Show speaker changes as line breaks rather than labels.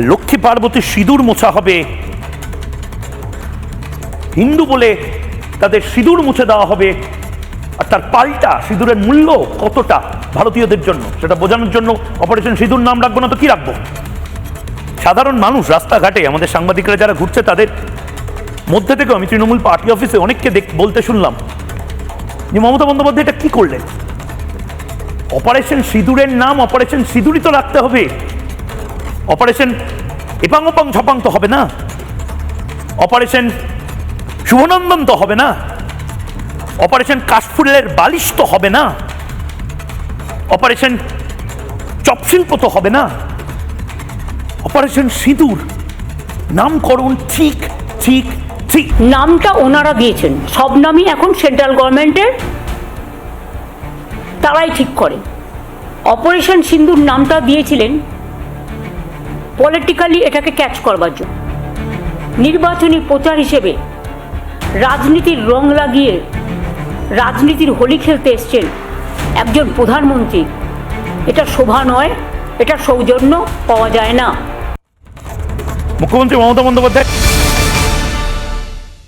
লক্ষ্মী পার্বতী সিঁদুর মোছা হবে। হিন্দু বলে তাদের সিঁদুর মুছে দেওয়া হবে। আর তার পাল্টা সিঁদুরের মূল্য কতটা ভারতীয়দের জন্য, সেটা বোঝানোর জন্য অপারেশন সিঁদুর নাম রাখব না তো কি রাখব? সাধারণ মানুষ রাস্তাঘাটে, আমাদের সাংবাদিকরা যারা ঘুরছে, তাদের মধ্যে থেকেও আমি তৃণমূল পার্টি অফিসে অনেককে দেখ বলতে শুনলাম যে মমতা বন্দ্যোপাধ্যায় এটা কি করলেন? অপারেশন সিঁদুরের নাম, অপারেশন সিঁদুরই তো রাখতে হবে। অপারেশন এপাং ওপাং ঝপাং তো হবে না। অপারেশন শুভনন্দন তো হবে না। অপারেশন কাশফুলের বালিশ তো হবে না। অপারেশন চপশিল্প তো হবে না। অপারেশন সিঁদুর নামকরণ ঠিক ঠিক ঠিক।
নামটা ওনারা দিয়েছেন। সব নামই এখন সেন্ট্রাল গভর্নমেন্টের তারাই ঠিক করে। অপারেশন সিন্দুর নামটা দিয়েছিলেন পলিটিক্যালি এটাকে ক্যাচ করবার জন্য। নির্বাচনী প্রচার হিসেবে রাজনীতির রং লাগিয়ে রাজনীতির হোলি খেলতে এসছেন একজন প্রধানমন্ত্রী। এটা শোভা নয়, এটা সৌজন্য, পাওয়া যায় না।
মুখ্যমন্ত্রী মমতা বন্দ্যোপাধ্যায়